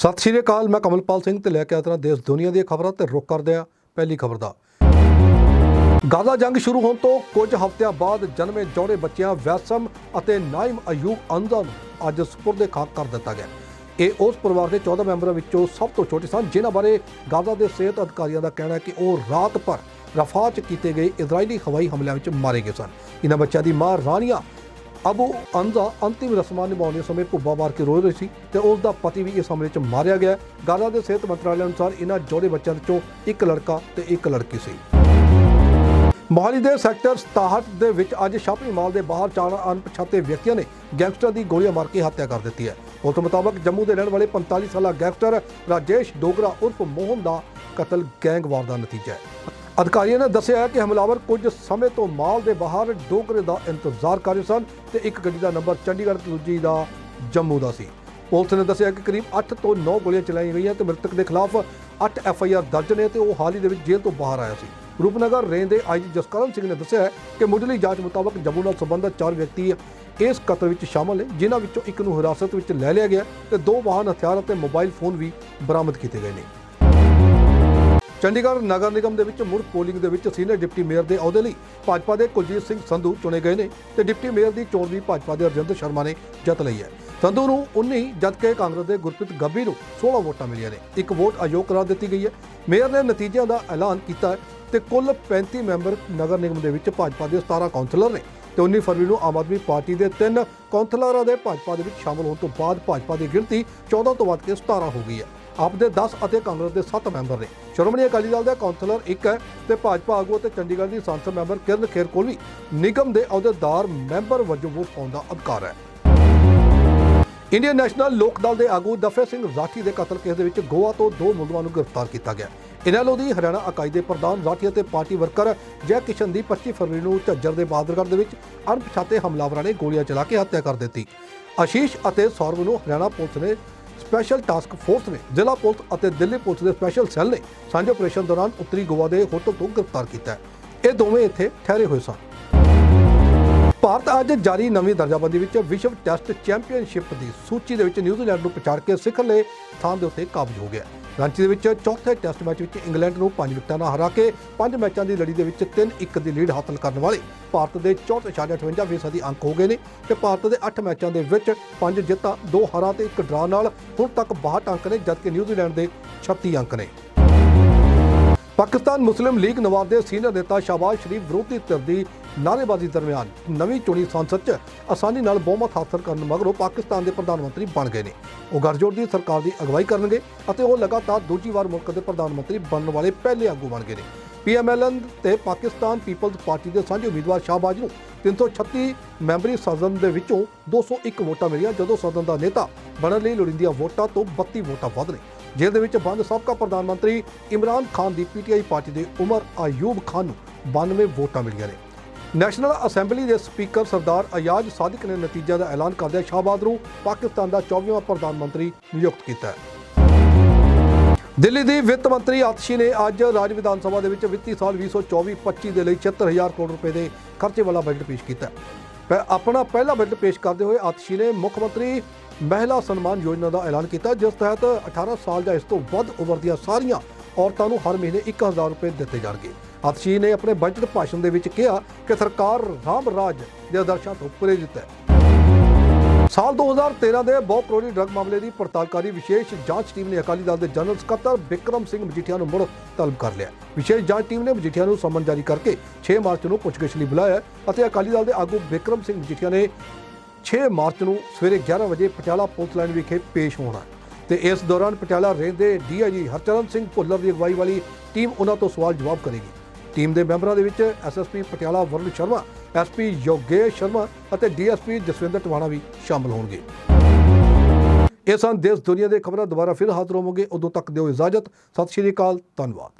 ਸਤਿ ਸ਼੍ਰੀ ਅਕਾਲ, ਮੈਂ ਕਮਲਪਾਲ ਸਿੰਘ ਤੇ ਲੈ ਕੇ ਆਇਆ ਦੇਸ਼ ਦੁਨੀਆ ਦੀਆਂ ਖਬਰਾਂ ਤੇ ਰੁਕ ਕਰਦੇ ਆ ਪਹਿਲੀ ਖਬਰ ਦਾ। ਗਾਜ਼ਾ ਜੰਗ ਸ਼ੁਰੂ ਹੋਣ ਤੋਂ ਕੁਝ ਹਫ਼ਤਿਆਂ ਬਾਅਦ ਜਨਮੇ ਜੋੜੇ ਬੱਚਿਆਂ ਵੈਸਮ ਅਤੇ ਨਾਇਮ ਅਯੂਬ ਅੰਜ਼ਾ ਨੂੰ ਅੱਜ ਸਪੁਰਦੇ ਖਾਕ ਕਰ ਦਿੱਤਾ ਗਿਆ। ਇਹ ਉਸ ਪਰਿਵਾਰ ਦੇ 14 ਮੈਂਬਰਾਂ ਵਿੱਚੋਂ ਸਭ ਤੋਂ ਛੋਟੇ ਸਨ, ਜਿਨ੍ਹਾਂ ਬਾਰੇ ਗਾਜ਼ਾ ਦੇ ਸਿਹਤ ਅਧਿਕਾਰੀਆਂ ਦਾ ਕਹਿਣਾ ਹੈ ਕਿ ਉਹ ਰਾਤ ਭਰ ਰਫਾਹ 'ਚ ਕੀਤੇ ਗਏ ਇਜ਼ਰਾਈਲੀ ਹਵਾਈ ਹਮਲਿਆਂ ਵਿੱਚ ਮਾਰੇ ਗਏ ਸਨ। ਇਹਨਾਂ ਬੱਚਿਆਂ ਦੀ ਮਾਂ ਰਾਨੀਆ ਅਬੂ ਅੰਜ਼ਾ ਅੰਤਿਮ ਰਸਮਾਂ ਨਿਭਾਉਣ ਸਮੇਂ ਭੁੱਬਾ ਮਾਰ ਕੇ ਰੋ ਰਹੀ ਸੀ ਤੇ ਉਸ ਦਾ ਪਤੀ ਵੀ ਇਸ ਹਮਲੇ 'ਚ ਮਾਰਿਆ ਗਿਆ ਗਾਜ਼ਾ ਦੇ ਸਿਹਤ ਮੰਤਰਾਲੇ ਅਨੁਸਾਰ ਇਹਨਾਂ ਜੋੜੇ ਬੱਚਿਆਂ ਵਿੱਚੋਂ ਇੱਕ ਲੜਕਾ ਤੇ ਇੱਕ ਲੜਕੀ ਸੀ ਮੋਹਾਲੀ ਦੇ ਸੈਕਟਰ 67 ਦੇ ਵਿੱਚ ਅੱਜ ਸ਼ਾਪਿੰਗ ਮਾਲ ਦੇ ਬਾਹਰ ਚਾਰ ਅਣਪਛਾਤੇ ਵਿਅਕਤੀਆਂ ਨੇ ਗੈਂਗਸਟਰ ਦੀ ਗੋਲੀਆਂ ਮਾਰ ਕੇ ਹੱਤਿਆ ਕਰ ਦਿੱਤੀ ਹੈ ਉਸ ਮੁਤਾਬਕ ਜੰਮੂ ਦੇ ਰਹਿਣ ਵਾਲੇ 45 ਸਾਲਾ ਗੈਂਗਸਟਰ ਰਾਜੇਸ਼ ਡੋਗਰਾ ਉਰਫ ਮੋਹਨ ਦਾ ਕਤਲ ਗੈਂਗਵਾਰ ਦਾ ਨਤੀਜਾ ਹੈ ਅਧਿਕਾਰੀਆਂ ਨੇ ਦੱਸਿਆ ਹੈ ਕਿ ਹਮਲਾਵਰ ਕੁਝ ਸਮੇਂ ਤੋਂ ਮਾਲ ਦੇ ਬਾਹਰ ਡੋਗਰੇ ਦਾ ਇੰਤਜ਼ਾਰ ਕਰ ਰਹੇ ਸਨ ਤੇ ਇੱਕ ਗੱਡੀ ਦਾ ਨੰਬਰ ਚੰਡੀਗੜ੍ਹ ਤੇ ਦੂਜੀ ਦਾ ਜੰਮੂ ਦਾ ਸੀ। ਪੁਲਿਸ ਨੇ ਦੱਸਿਆ ਕਿ ਕਰੀਬ 8 ਤੋਂ 9 ਗੋਲੀਆਂ ਚਲਾਈਆਂ ਗਈਆਂ ਤੇ ਮ੍ਰਿਤਕ ਦੇ ਖਿਲਾਫ 8 ਐਫ ਆਈ ਆਰ ਦਰਜ ਨੇ ਤੇ ਉਹ ਹਾਲ ਹੀ ਦੇ ਵਿੱਚ ਜੇਲ੍ਹ ਤੋਂ ਬਾਹਰ ਆਇਆ ਸੀ। ਰੂਪਨਗਰ ਰੇਂਜ ਦੇ ਆਈਜੀ ਜਸਕਰਨ ਸਿੰਘ ਨੇ ਦੱਸਿਆ ਕਿ ਮੁੱਢਲੀ ਜਾਂਚ ਮੁਤਾਬਕ ਜੰਮੂ ਨਾਲ ਸੰਬੰਧਿਤ ਚਾਰ ਵਿਅਕਤੀ ਇਸ ਕਤਲ ਵਿੱਚ ਸ਼ਾਮਲ ਨੇ, ਜਿਨ੍ਹਾਂ ਵਿੱਚੋਂ ਇੱਕ ਨੂੰ ਹਿਰਾਸਤ ਵਿੱਚ ਲੈ ਲਿਆ ਗਿਆ ਤੇ ਦੋ ਵਾਹਨ ਹਥਿਆਰ ਅਤੇ ਮੋਬਾਈਲ ਫੋਨ ਵੀ ਬਰਾਮਦ ਕੀਤੇ ਗਏ ਨੇ। ਚੰਡੀਗੜ੍ਹ ਨਗਰ ਨਿਗਮ ਦੇ ਵਿੱਚ ਮੁੜ ਪੋਲਿੰਗ ਦੇ ਵਿੱਚ ਸੀਨੀਅਰ ਡਿਪਟੀ ਮੇਅਰ ਦੇ ਅਹੁਦੇ ਲਈ ਭਾਜਪਾ ਦੇ ਕੁਲਜੀਤ ਸਿੰਘ ਸੰਧੂ ਚੁਣੇ ਗਏ ਨੇ ਤੇ ਡਿਪਟੀ ਮੇਅਰ ਦੀ ਚੋਣ ਵੀ ਭਾਜਪਾ ਦੇ ਅਰਜਿੰਦਰ ਸ਼ਰਮਾ ਨੇ ਜਿੱਤ ਲਈ ਹੈ। ਸੰਧੂ ਨੂੰ 19 ਜਦਕਿ ਕਾਂਗਰਸ ਦੇ ਗੁਰਪ੍ਰੀਤ ਗੱਬੀ ਨੂੰ 16 ਵੋਟਾਂ ਮਿਲੀਆਂ ਨੇ। ਇੱਕ ਵੋਟ ਅਯੋਗ ਕਰਾਰ ਦਿੱਤੀ ਗਈ ਹੈ। ਮੇਅਰ ਨੇ ਨਤੀਜਿਆਂ ਦਾ ਐਲਾਨ ਕੀਤਾ ਹੈ ਤੇ ਕੁੱਲ 35 ਮੈਂਬਰ ਨਗਰ ਨਿਗਮ ਦੇ ਵਿੱਚ ਭਾਜਪਾ ਦੇ 17 ਕਾਉਂਸਲਰ ਨੇ ਤੇ 19 ਫਰਵਰੀ ਨੂੰ ਆਮ ਆਦਮੀ ਪਾਰਟੀ ਦੇ ਤਿੰਨ ਕਾਉਂਸਲਰਾਂ ਦੇ ਭਾਜਪਾ ਦੇ ਵਿੱਚ ਸ਼ਾਮਲ ਹੋਣ ਤੋਂ ਬਾਅਦ ਭਾਜਪਾ ਦੀ ਗਿਣਤੀ 14 ਤੋਂ ਵੱਧ ਕੇ 17 ਹੋ ਗਈ ਹੈ। ਆਪ ਦੇ 10 ਅਤੇ ਕਾਂਗਰਸ ਦੇ 7 ਮੈਂਬਰ ਨੇ। ਸ਼੍ਰੋਮਣੀ ਅਕਾਲੀ ਦਲ ਦਾ ਕਾਉਂਸਲਰ ਇੱਕ ਹੈ ਤੇ ਭਾਜਪਾ ਆਗੂ ਅਤੇ ਚੰਡੀਗੜ੍ਹ ਦੀ ਸੰਸਦ ਮੈਂਬਰ ਕਿਰਨ ਖੇਰ ਕੋਲ ਵੀ ਨਿਗਮ ਦੇ ਅਹੁਦੇਦਾਰ ਮੈਂਬਰ ਵਜੋਂ ਵੋਟ ਪਾਉਣ ਦਾ ਅਧਿਕਾਰ ਹੈ। ਇੰਡੀਅਨ ਨੈਸ਼ਨਲ ਲੋਕ ਦਲ ਦੇ ਆਗੂ ਦਫੇ ਸਿੰਘ ਰਾਠੀ ਦੇ ਕਤਲ ਕੇਸ ਦੇ ਵਿੱਚ ਗੋਆ ਤੋਂ ਦੋ ਮੁਲਜ਼ਮਾਂ ਨੂੰ ਗ੍ਰਿਫਤਾਰ ਕੀਤਾ ਗਿਆ। ਇਹਨਾਂ ਦੀ ਹਰਿਆਣਾ ਇਕਾਈ ਦੇ ਪ੍ਰਧਾਨ ਰਾਠੀ ਅਤੇ ਪਾਰਟੀ ਵਰਕਰ ਜੈ ਕਿਸ਼ਨ ਦੀ 25 ਫਰਵਰੀ ਨੂੰ ਝੱਜਰ ਦੇ ਬਾਦਰਗੜ੍ਹ ਦੇ ਵਿੱਚ ਅਣਪਛਾਤੇ ਹਮਲਾਵਰਾਂ ਨੇ ਗੋਲੀਆਂ ਚਲਾ ਕੇ ਹੱਤਿਆ ਕਰ ਦਿੱਤੀ। ਆਸ਼ੀਸ਼ ਅਤੇ ਸੌਰਵ ਨੂੰ ਹਰਿਆਣਾ ਪੁਲਿਸ ਨੇ ਸਪੈਸ਼ਲ ਟਾਸਕ ਫੋਰਸ ਨੇ ਜ਼ਿਲ੍ਹਾ ਪੁਲਿਸ ਅਤੇ ਦਿੱਲੀ ਪੁਲਿਸ ਦੇ ਸਪੈਸ਼ਲ ਸੈੱਲ ਨੇ ਸਾਂਝੇ ਆਪਰੇਸ਼ਨ ਦੌਰਾਨ ਉੱਤਰੀ ਗੋਆ ਦੇ ਹੋਟਲ ਤੋਂ ਗ੍ਰਿਫਤਾਰ ਕੀਤਾ ਇਹ ਦੋਵੇਂ ਇੱਥੇ ਠਹਿਰੇ ਹੋਏ ਸਨ। ਭਾਰਤ ਅੱਜ ਜਾਰੀ ਨਵੀਂ ਦਰਜਾਬੰਦੀ ਵਿੱਚ ਵਿਸ਼ਵ ਟੈਸਟ ਚੈਂਪੀਅਨਸ਼ਿਪ ਦੀ ਸੂਚੀ ਦੇ ਵਿੱਚ ਨਿਊਜ਼ੀਲੈਂਡ ਨੂੰ ਪਛਾੜ ਕੇ ਸਿਖਰਲੇ ਸਥਾਨ ਦੇ ਉੱਤੇ ਕਾਬਜ ਹੋ ਗਿਆ ਰਾਂਚੀ ਦੇ ਵਿੱਚ ਚੌਥੇ ਟੈਸਟ ਮੈਚ ਵਿੱਚ ਇੰਗਲੈਂਡ ਨੂੰ 5 ਵਿਕਟਾਂ ਨਾਲ ਹਰਾ ਕੇ 5 ਮੈਚਾਂ ਦੀ ਲੜੀ ਦੇ ਵਿੱਚ 3-1 ਦੀ ਲੀਡ ਹਾਸਲ ਕਰਨ ਵਾਲੇ ਭਾਰਤ ਦੇ 64.58 ਫੀਸਦੀ ਅੰਕ ਹੋ ਗਏ ਨੇ ਤੇ ਭਾਰਤ ਦੇ 8 ਮੈਚਾਂ ਦੇ ਵਿੱਚ 5 ਜਿੱਤਾਂ 2 ਹਾਰਾਂ ਤੇ 1 ਡਰਾ ਨਾਲ ਹੁਣ ਤੱਕ 62 ਅੰਕ ਨੇ, ਜਦਕਿ ਨਿਊਜ਼ੀਲੈਂਡ ਦੇ 36 ਅੰਕ ਨੇ। ਪਾਕਿਸਤਾਨ ਮੁਸਲਿਮ ਲੀਗ ਨਵਾਜ਼ ਦੇ ਸੀਨੀਅਰ ਨੇਤਾ ਸ਼ਾਬਾਜ਼ ਸ਼ਰੀਫ ਵਿਰੋਧੀ ਧਿਰ ਦੀ ਨਾਅਰੇਬਾਜ਼ੀ ਦਰਮਿਆਨ ਨਵੀਂ ਚੁਣੀ ਸੰਸਦ 'ਚ ਆਸਾਨੀ ਨਾਲ ਬਹੁਮਤ ਹਾਸਲ ਕਰਨ ਮਗਰੋਂ ਪਾਕਿਸਤਾਨ ਦੇ ਪ੍ਰਧਾਨ ਮੰਤਰੀ ਬਣ ਗਏ ਨੇ। ਉਹ ਗਰਜੋੜ ਦੀ ਸਰਕਾਰ ਦੀ ਅਗਵਾਈ ਕਰਨਗੇ ਅਤੇ ਉਹ ਲਗਾਤਾਰ ਦੂਜੀ ਵਾਰ ਮੁਲਕ ਦੇ ਪ੍ਰਧਾਨ ਮੰਤਰੀ ਬਣਨ ਵਾਲੇ ਪਹਿਲੇ ਆਗੂ ਬਣ ਗਏ ਨੇ। ਪੀਐਮਐਲਐਨ ਤੇ ਪਾਕਿਸਤਾਨ ਪੀਪਲਜ਼ ਪਾਰਟੀ ਦੇ ਸਾਂਝੇ ਉਮੀਦਵਾਰ ਸ਼ਾਹਬਾਜ਼ ਨੂੰ 336 ਮੈਂਬਰੀ ਸਦਨ ਦੇ ਵਿੱਚੋਂ 201 ਵੋਟਾਂ ਮਿਲੀਆਂ, ਜਦੋਂ ਸਦਨ ਦਾ ਨੇਤਾ ਬਣਨ ਲਈ ਲੋੜੀਂਦੀਆਂ ਵੋਟਾਂ ਤੋਂ 32 ਵੋਟਾਂ ਵੱਧ ਨੇ। ਜੇਲ੍ਹ ਦੇ ਵਿੱਚ ਬੰਦ ਸਾਬਕਾ ਪ੍ਰਧਾਨ ਮੰਤਰੀ ਇਮਰਾਨ ਖਾਨ ਦੀ ਪੀਟੀਆਈ ਪਾਰਟੀ ਦੇ ਉਮਰ ਆਯੂਬ ਖਾਨ ਨੂੰ 92 ਵੋਟਾਂ ਮਿਲੀਆਂ ਨੇ। ਨੈਸ਼ਨਲ ਅਸੈਂਬਲੀ ਦੇ ਸਪੀਕਰ ਸਰਦਾਰ ਅਯਾਜ ਸਾਦਿਕ ਨੇ ਨਤੀਜਿਆਂ ਦਾ ਐਲਾਨ ਕਰਦਿਆਂ ਸ਼ਾਹਬਾਦ ਨੂੰ ਪਾਕਿਸਤਾਨ ਦਾ 24ਵਾਂ ਪ੍ਰਧਾਨ ਮੰਤਰੀ ਨਿਯੁਕਤ ਕੀਤਾ। ਹੈ ਦਿੱਲੀ ਦੀ ਵਿੱਤ ਮੰਤਰੀ ਆਤਸ਼ੀ ਨੇ ਅੱਜ ਰਾਜ ਵਿਧਾਨ ਸਭਾ ਦੇ ਵਿੱਚ ਵਿੱਤੀ ਸਾਲ 2024-25 ਦੇ ਲਈ 76000 ਕਰੋੜ ਰੁਪਏ ਦੇ ਖਰਚੇ ਵਾਲਾ ਬਜਟ ਪੇਸ਼ ਕੀਤਾ। ਆਪਣਾ ਪਹਿਲਾ ਬਜਟ ਪੇਸ਼ ਕਰਦੇ ਹੋਏ ਆਤਸ਼ੀ ਨੇ ਮੁੱਖ ਮੰਤਰੀ ਮਹਿਲਾ ਸਨਮਾਨ ਯੋਜਨਾ ਦਾ ਐਲਾਨ ਕੀਤਾ, ਜਿਸ ਤਹਿਤ 18 ਸਾਲ ਜਾਂ ਇਸ ਤੋਂ ਵੱਧ ਉਮਰ ਦੀਆਂ ਸਾਰੀਆਂ ਔਰਤਾਂ ਨੂੰ ਹਰ ਮਹੀਨੇ 1000 ਰੁਪਏ ਦਿੱਤੇ ਜਾਣਗੇ। ਆਤਸ਼ੀ ਨੇ ਆਪਣੇ ਬਜਟ ਭਾਸ਼ਣ ਦੇ ਵਿੱਚ ਕਿਹਾ ਕਿ ਸਰਕਾਰ ਰਾਮ ਰਾਜ ਦੇ ਆਦਰਸ਼ਾਂ ਤੋਂ ਪ੍ਰੇਰਿਤ ਹੈ। ਸਾਲ 2013 ਦੇ ਬਹੁ ਕਰੋੜੀ ਡਰੱਗ ਮਾਮਲੇ ਦੀ ਪੜਤਾਲਕਾਰੀ ਵਿਸ਼ੇਸ਼ ਜਾਂਚ ਟੀਮ ਨੇ ਅਕਾਲੀ ਦਲ ਦੇ ਜਨਰਲ ਸਕੱਤਰ ਬਿਕਰਮ ਸਿੰਘ ਮਜੀਠੀਆ ਨੂੰ ਮੁੜ ਤਲਬ ਕਰ ਲਿਆ। ਵਿਸ਼ੇਸ਼ ਜਾਂਚ ਟੀਮ ਨੇ ਮਜੀਠੀਆ ਨੂੰ ਸਮਨ ਜਾਰੀ ਕਰਕੇ 6 ਮਾਰਚ ਨੂੰ ਪੁੱਛਗਿੱਛ ਲਈ ਬੁਲਾਇਆ ਅਤੇ ਅਕਾਲੀ ਦਲ ਦੇ ਆਗੂ ਬਿਕਰਮ ਸਿੰਘ ਮਜੀਠੀਆ ਨੇ 6 ਮਾਰਚ ਨੂੰ ਸਵੇਰੇ 11 ਵਜੇ ਪਟਿਆਲਾ ਪੁਲਿਸ ਲਾਈਨ ਵਿਖੇ ਪੇਸ਼ ਹੋਣਾ। ਤੇ ਇਸ ਦੌਰਾਨ ਪਟਿਆਲਾ ਰੇਂਜ ਦੇ ਡੀਆਈਜੀ ਹਰਚਰਨ ਸਿੰਘ ਭੁੱਲਰ ਦੀ ਅਗਵਾਈ ਵਾਲੀ ਟੀਮ ਉਹਨਾਂ ਤੋਂ ਸਵਾਲ ਜਵਾਬ ਕਰੇਗੀ। ਟੀਮ ਦੇ ਮੈਂਬਰਾਂ ਦੇ ਵਿੱਚ ਐਸਐਸਪੀ ਪਟਿਆਲਾ ਵਰੁਣ ਸ਼ਰਮਾ ਐਸਪੀ ਯੋਗੇਸ਼ ਸ਼ਰਮਾ ਅਤੇ ਡੀਐਸਪੀ ਜਸਵਿੰਦਰ ਟਵਾਣਾ ਵੀ ਸ਼ਾਮਲ ਹੋਣਗੇ। ਇਹ ਸਨ ਦੇਸ਼ ਦੁਨੀਆ ਦੇ ਖਬਰਾਂ। ਦੁਬਾਰਾ ਫਿਰ ਹਾਜ਼ਰ ਹੋਵਾਂਗੇ। ਉਦੋਂ ਤੱਕ ਦਿਓ ਇਜਾਜ਼ਤ। ਸਤਿ ਸ਼੍ਰੀ ਅਕਾਲ। ਧੰਨਵਾਦ।